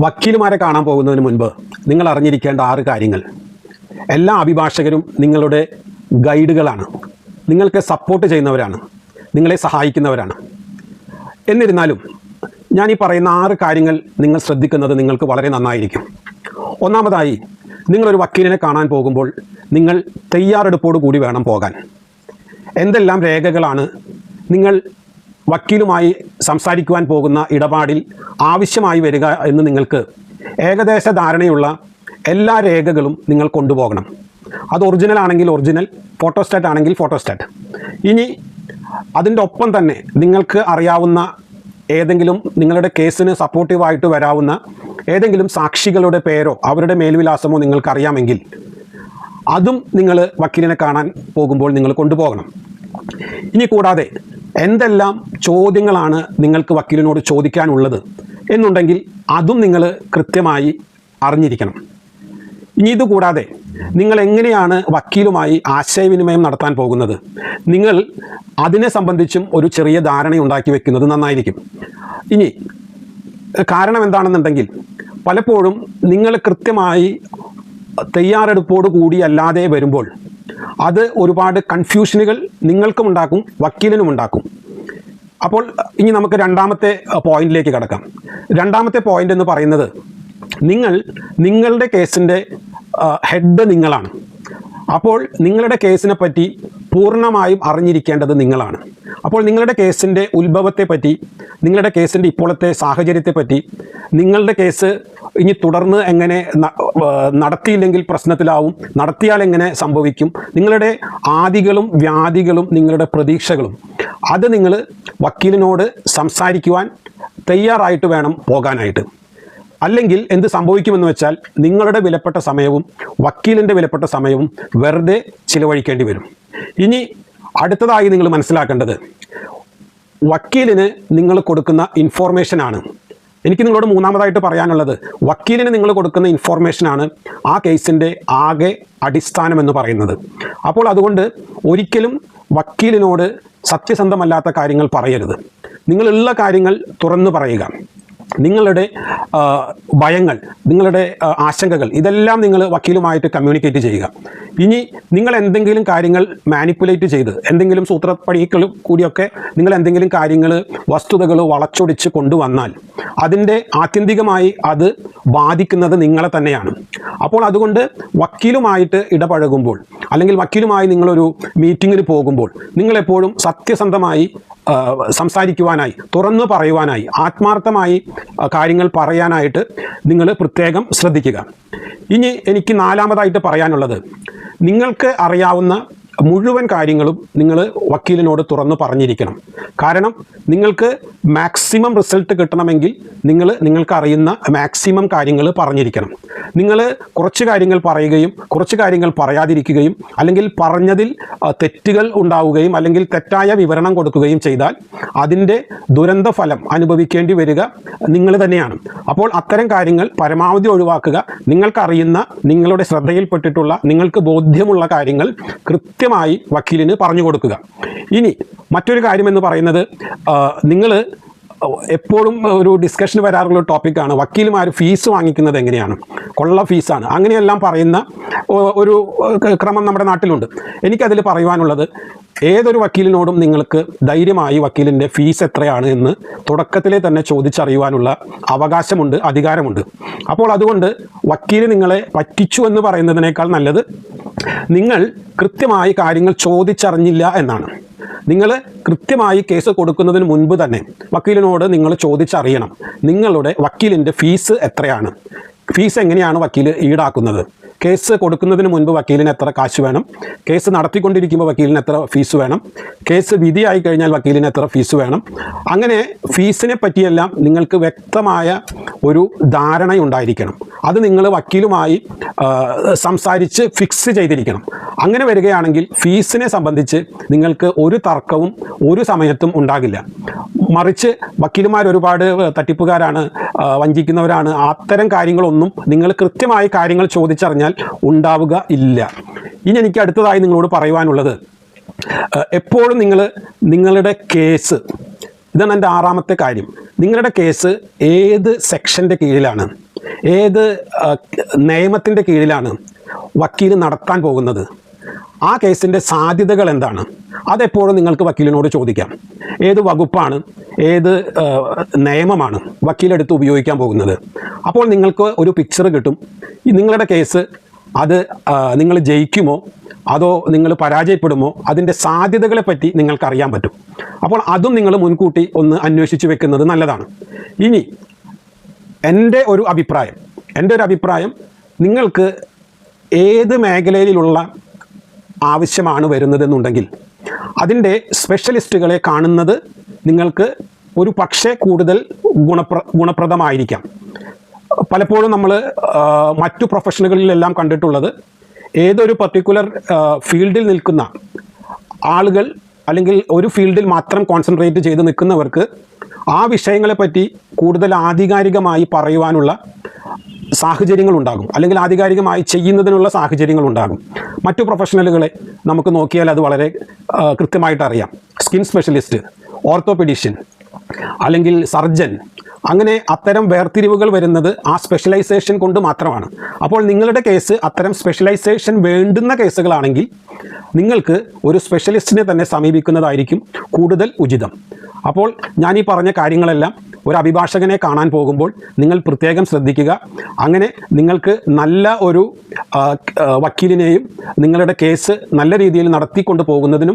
വക്കീലുമാരെ കാണാൻ പോകുന്നതിന് മുൻപ് നിങ്ങൾ അറിഞ്ഞിരിക്കേണ്ട ആറ് കാര്യങ്ങൾ. എല്ലാ അഭിഭാഷകരും നിങ്ങളുടെ ഗൈഡുകളാണ്. നിങ്ങൾക്ക് സപ്പോർട്ട് ചെയ്യുന്നവരാണ്. നിങ്ങളെ സഹായിക്കുന്നവരാണ്. എന്നിരുന്നാലും ഞാൻ ഈ പറയുന്ന ആറ് കാര്യങ്ങൾ നിങ്ങൾ ശ്രദ്ധിക്കുന്നത് നിങ്ങൾക്ക് വളരെ നന്നായിരിക്കും. ഒന്നാമതായി നിങ്ങളൊരു വക്കീലിനെ കാണാൻ പോകുമ്പോൾ നിങ്ങൾ തയ്യാറെടുപ്പോടു കൂടി വേണം പോകാൻ. എന്തെല്ലാം രേഖകളാണ് നിങ്ങൾ വക്കീലുമായി സംസാരിക്കുവാൻ പോകുന്ന ഇടപാടിൽ ആവശ്യമായി വരിക എന്ന് നിങ്ങൾക്ക് ഏകദേശ ധാരണയുള്ള എല്ലാ രേഖകളും നിങ്ങൾ കൊണ്ടുപോകണം. അത് ഒറിജിനൽ ആണെങ്കിൽ ഒറിജിനൽ ഫോട്ടോസ്റ്റാറ്റ് ആണെങ്കിൽ ഫോട്ടോസ്റ്റാറ്റ് ഇനി അതിന്റെ ഒപ്പം തന്നെ നിങ്ങൾക്ക് അറിയാവുന്ന ഏതെങ്കിലും നിങ്ങളുടെ കേസിന് സപ്പോർട്ടീവായിട്ട് വരാവുന്ന ഏതെങ്കിലും സാക്ഷികളുടെ പേരോ അവരുടെ മേൽവിലാസമോ നിങ്ങൾക്കറിയാമെങ്കിൽ അതും നിങ്ങൾ വക്കീലിനെ കാണാൻ പോകുമ്പോൾ നിങ്ങൾ കൊണ്ടുപോകണം. ഇനി കൂടാതെ എന്തെല്ലാം ചോദ്യങ്ങളാണ് നിങ്ങൾക്ക് വക്കീലിനോട് ചോദിക്കാനുള്ളത് എന്നുണ്ടെങ്കിൽ അതും നിങ്ങൾ കൃത്യമായി അറിഞ്ഞിരിക്കണം. ഇനി ഇതുകൂടാതെ നിങ്ങൾ എങ്ങനെയാണ് വക്കീലുമായി ആശയവിനിമയം നടത്താൻ പോകുന്നത്? നിങ്ങൾ അതിനെ സംബന്ധിച്ചും ഒരു ചെറിയ ധാരണ ഉണ്ടാക്കി വെക്കുന്നത് നന്നായിരിക്കും. ഇനി കാരണം എന്താണെന്നുണ്ടെങ്കിൽ പലപ്പോഴും നിങ്ങൾ കൃത്യമായി തയ്യാറെടുപ്പോട് കൂടിയല്ലാതെ വരുമ്പോൾ അത് ഒരുപാട് കൺഫ്യൂഷനുകൾ നിങ്ങൾക്കും ഉണ്ടാക്കും വക്കീലിനും ഉണ്ടാക്കും അപ്പോൾ ഇനി നമുക്ക് രണ്ടാമത്തെ പോയിന്റിലേക്ക് കടക്കാം. രണ്ടാമത്തെ പോയിന്റ് എന്ന് പറയുന്നത് നിങ്ങൾ നിങ്ങളുടെ കേസിന്റെ ഹെഡ് നിങ്ങളാണ്. അപ്പോൾ നിങ്ങളുടെ കേസിനെ പറ്റി പൂർണമായും അറിഞ്ഞിരിക്കേണ്ടത് നിങ്ങളാണ്. അപ്പോൾ നിങ്ങളുടെ കേസിന്റെ ഉത്ഭവത്തെപ്പറ്റി നിങ്ങളുടെ കേസിന്റെ ഇപ്പോഴത്തെ സാഹചര്യത്തെപ്പറ്റി നിങ്ങളുടെ കേസ് ഇനി തുടർന്ന് എങ്ങനെ നടത്തിയില്ലെങ്കിൽ പ്രശ്നത്തിലാവും നടത്തിയാൽ എങ്ങനെ സംഭവിക്കും നിങ്ങളുടെ ആദികളും വ്യാധികളും നിങ്ങളുടെ പ്രതീക്ഷകളും അത് നിങ്ങൾ വക്കീലിനോട് സംസാരിക്കുവാൻ തയ്യാറായിട്ട് വേണം പോകാനായിട്ട്. അല്ലെങ്കിൽ എന്ത് സംഭവിക്കുമെന്ന് വെച്ചാൽ നിങ്ങളുടെ വിലപ്പെട്ട സമയവും വക്കീലിന്റെ വിലപ്പെട്ട സമയവും വെറുതെ ചിലവഴിക്കേണ്ടി വരും. ഇനി അടുത്തതായി നിങ്ങൾ മനസ്സിലാക്കേണ്ടത് വക്കീലിന് നിങ്ങൾ കൊടുക്കുന്ന ഇൻഫോർമേഷനാണ് എനിക്ക് നിങ്ങളോട് മൂന്നാമതായിട്ട് പറയാനുള്ളത് വക്കീലിന് നിങ്ങൾ കൊടുക്കുന്ന ഇൻഫോർമേഷനാണ് ആ കേസിന്റെ ആകെ അടിസ്ഥാനം എന്ന് പറയുന്നത്. അപ്പോൾ അതുകൊണ്ട് ഒരിക്കലും വക്കീലിനോട് സത്യസന്ധമല്ലാത്ത കാര്യങ്ങൾ പറയരുത്. നിങ്ങളുള്ള കാര്യങ്ങൾ തുറന്നു പറയുക. നിങ്ങളുടെ ഭയങ്ങൾ നിങ്ങളുടെ ആശങ്കകൾ ഇതെല്ലാം നിങ്ങൾ വക്കീലുമായിട്ട് കമ്മ്യൂണിക്കേറ്റ് ചെയ്യുക. ഇനി നിങ്ങൾ എന്തെങ്കിലും കാര്യങ്ങൾ മാനിപ്പുലേറ്റ് ചെയ്ത് എന്തെങ്കിലും സൂത്രപ്പടികൾ കൂടിയൊക്കെ നിങ്ങൾ എന്തെങ്കിലും കാര്യങ്ങൾ വസ്തുതകൾ വളച്ചൊടിച്ച് കൊണ്ടുവന്നാൽ അതിന്റെ ആത്യന്തികമായി അത് ബാധിക്കുന്നത് നിങ്ങളെ തന്നെയാണ്. അപ്പോൾ അതുകൊണ്ട് വക്കീലുമായിട്ട് ഇടപഴകുമ്പോൾ അല്ലെങ്കിൽ വക്കീലുമായി നിങ്ങളൊരു മീറ്റിങ്ങിന് പോകുമ്പോൾ നിങ്ങളെപ്പോഴും സത്യസന്ധമായി സംസാരിക്കുവാനായി തുറന്നു പറയുവാനായി ആത്മാർത്ഥമായി കാര്യങ്ങൾ പറയാനായിട്ട് നിങ്ങൾ പ്രത്യേകം ശ്രദ്ധിക്കുക. ഇനി എനിക്ക് നാലാമതായിട്ട് പറയാനുള്ളത്. നിങ്ങൾക്ക് അറിയാവുന്ന മുഴുവൻ കാര്യങ്ങളും നിങ്ങൾ വക്കീലിനോട് തുറന്നു പറഞ്ഞിരിക്കണം. കാരണം നിങ്ങൾക്ക് മാക്സിമം റിസൾട്ട് കിട്ടണമെങ്കിൽ നിങ്ങൾ നിങ്ങൾക്ക് അറിയുന്ന മാക്സിമം കാര്യങ്ങൾ പറഞ്ഞിരിക്കണം. നിങ്ങൾ കുറച്ച് കാര്യങ്ങൾ പറയുകയും കുറച്ച് കാര്യങ്ങൾ പറയാതിരിക്കുകയും അല്ലെങ്കിൽ പറഞ്ഞതിൽ തെറ്റുകൾ ഉണ്ടാവുകയും അല്ലെങ്കിൽ തെറ്റായ വിവരണം കൊടുക്കുകയും ചെയ്താൽ അതിന്റെ ദുരന്ത ഫലം അനുഭവിക്കേണ്ടി വരിക നിങ്ങൾ തന്നെയാണ്. അപ്പോൾ അത്തരം കാര്യങ്ങൾ പരമാവധി ഒഴിവാക്കുക. നിങ്ങൾക്കറിയുന്ന നിങ്ങളുടെ ശ്രദ്ധയിൽപ്പെട്ടിട്ടുള്ള നിങ്ങൾക്ക് ബോധ്യമുള്ള കാര്യങ്ങൾ കൃത്യമായി വക്കീലിന് പറഞ്ഞു കൊടുക്കുക. ഇനി മറ്റൊരു കാര്യമെന്ന് പറയുന്നത് നിങ്ങൾ എപ്പോഴും ഒരു ഡിസ്കഷൻ വരാറുള്ള ടോപ്പിക്കാണ് വക്കീലുമാർ ഫീസ് വാങ്ങിക്കുന്നത് എങ്ങനെയാണ്? കൊള്ള ഫീസാണ് അങ്ങനെയെല്ലാം പറയുന്ന ഒരു ക്രമം നമ്മുടെ നാട്ടിലുണ്ട്. എനിക്കതിൽ പറയുവാനുള്ളത് ഏതൊരു വക്കീലിനോടും നിങ്ങൾക്ക് ധൈര്യമായി വക്കീലിന്റെ ഫീസ് എത്രയാണ് എന്ന് തുടക്കത്തിലെ തന്നെ ചോദിച്ചറിയുവാനുള്ള അവകാശമുണ്ട് അധികാരമുണ്ട്. അപ്പോൾ അതുകൊണ്ട് വക്കീൽ നിങ്ങളെ പറ്റിച്ചു എന്ന് പറയുന്നതിനേക്കാൾ നല്ലത് നിങ്ങൾ കൃത്യമായി കാര്യങ്ങൾ ചോദിച്ചറിഞ്ഞില്ല എന്നാണ്. നിങ്ങൾ കൃത്യമായി കേസ് കൊടുക്കുന്നതിന് മുൻപ് തന്നെ വക്കീലിനോട് നിങ്ങൾ ചോദിച്ചറിയണം നിങ്ങളുടെ വക്കീലിന്റെ ഫീസ് എത്രയാണ്? ഫീസ് എങ്ങനെയാണ് വക്കീൽ ഈടാക്കുന്നത്? കേസ് കൊടുക്കുന്നതിന് മുൻപ് വക്കീലിന് എത്ര കാശ് വേണം? കേസ് നടത്തിക്കൊണ്ടിരിക്കുമ്പോൾ വക്കീലിന് എത്ര ഫീസ് വേണം? കേസ് വിധിയായി കഴിഞ്ഞാൽ വക്കീലിന് എത്ര ഫീസ് വേണം? അങ്ങനെ ഫീസിനെ പറ്റിയെല്ലാം നിങ്ങൾക്ക് വ്യക്തമായ ഒരു ധാരണയുണ്ടായിരിക്കണം. അത് നിങ്ങൾ വക്കീലുമായി സംസാരിച്ച് ഫിക്സ് ചെയ്തിരിക്കണം. അങ്ങനെ വരികയാണെങ്കിൽ ഫീസിനെ സംബന്ധിച്ച് നിങ്ങൾക്ക് ഒരു തർക്കവും ഒരു സമയത്തും ഉണ്ടാകില്ല. മറിച്ച് വക്കീലുമാർ ഒരുപാട് തട്ടിപ്പുകാരാണ് വഞ്ചിക്കുന്നവരാണ്. അത്തരം കാര്യങ്ങളൊന്നും നിങ്ങൾ കൃത്യമായി കാര്യങ്ങൾ ചോദിച്ചറിഞ്ഞാൽ ഉണ്ടാവുക ഇല്ല. ഇനി എനിക്ക് അടുത്തതായി നിങ്ങളോട് പറയുവാനുള്ളത് എപ്പോഴും നിങ്ങൾ നിങ്ങളുടെ കേസ് ഇതാണ് എന്റെ ആറാമത്തെ കാര്യം. നിങ്ങളുടെ കേസ് ഏത് സെക്ഷന്റെ കീഴിലാണ്? ഏത് നിയമത്തിന്റെ കീഴിലാണ് വക്കീൽ നടത്താൻ പോകുന്നത്? ആ കേസിന്റെ സാധ്യതകൾ എന്താണ്? അതെപ്പോഴും നിങ്ങൾക്ക് വക്കീലിനോട് ചോദിക്കാം. ഏത് വകുപ്പാണ് ഏത് നിയമമാണ് വക്കീലെടുത്ത് ഉപയോഗിക്കാൻ പോകുന്നത്? അപ്പോൾ നിങ്ങൾക്ക് ഒരു പിക്ചർ കിട്ടും. നിങ്ങളുടെ കേസ് അത് നിങ്ങൾ ജയിക്കുമോ? അതോ നിങ്ങൾ പരാജയപ്പെടുമോ? അതിന്റെ സാധ്യതകളെ പറ്റി നിങ്ങൾക്ക് അറിയാൻ പറ്റും. അപ്പോൾ അതും നിങ്ങൾ മുൻകൂട്ടി ഒന്ന് അന്വേഷിച്ച് വെക്കുന്നത് നല്ലതാണ്. ഇനി എന്റെ ഒരു അഭിപ്രായം എന്റെ ഒരു അഭിപ്രായം നിങ്ങൾക്ക് ഏത് മേഖലയിലുള്ള ആവശ്യമാണ് വരുന്നതെന്നുണ്ടെങ്കിൽ അതിന്റെ സ്പെഷ്യലിസ്റ്റുകളെ കാണുന്നത് നിങ്ങൾക്ക് ഒരു പക്ഷേ കൂടുതൽ ഗുണപ്ര ഗുണപ്രദമായിരിക്കാം. പലപ്പോഴും നമ്മൾ മറ്റു പ്രൊഫഷനുകളിലെല്ലാം കണ്ടിട്ടുള്ളത് ഏതൊരു പർട്ടിക്കുലർ ഫീൽഡിൽ നിൽക്കുന്ന ആളുകൾ അല്ലെങ്കിൽ ഒരു ഫീൽഡിൽ മാത്രം കോൺസെൻട്രേറ്റ് ചെയ്ത് നിൽക്കുന്നവർക്ക് ആ വിഷയങ്ങളെപ്പറ്റി കൂടുതൽ ആധികാരികമായി പറയുവാനുള്ള സാഹചര്യങ്ങൾ ഉണ്ടാകും അല്ലെങ്കിൽ ആധികാരികമായി ചെയ്യുന്നതിനുള്ള സാഹചര്യങ്ങൾ ഉണ്ടാകും മറ്റു പ്രൊഫഷണലുകളെ നമുക്ക് നോക്കിയാൽ അത് വളരെ കൃത്യമായിട്ട് അറിയാം. സ്കിൻ സ്പെഷ്യലിസ്റ്റ് ഓർത്തോപെഡീഷ്യൻ അല്ലെങ്കിൽ സർജൻ അങ്ങനെ അത്തരം വേർതിരിവുകൾ വരുന്നത് ആ സ്പെഷ്യലൈസേഷൻ കൊണ്ട് മാത്രമാണ്. അപ്പോൾ നിങ്ങളുടെ കേസ് അത്തരം സ്പെഷ്യലൈസേഷൻ വേണ്ടുന്ന കേസുകളാണെങ്കിൽ നിങ്ങൾക്ക് ഒരു സ്പെഷ്യലിസ്റ്റിനെ തന്നെ സമീപിക്കുന്നതായിരിക്കും കൂടുതൽ ഉചിതം. അപ്പോൾ ഞാൻ ഈ പറഞ്ഞ കാര്യങ്ങളെല്ലാം ഒരു അഭിഭാഷകനെ കാണാൻ പോകുമ്പോൾ നിങ്ങൾ പ്രത്യേകം ശ്രദ്ധിക്കുക. അങ്ങനെ നിങ്ങൾക്ക് നല്ല ഒരു വക്കീലിനെയും നിങ്ങളുടെ കേസ് നല്ല രീതിയിൽ നടത്തിക്കൊണ്ട് പോകുന്നതിനും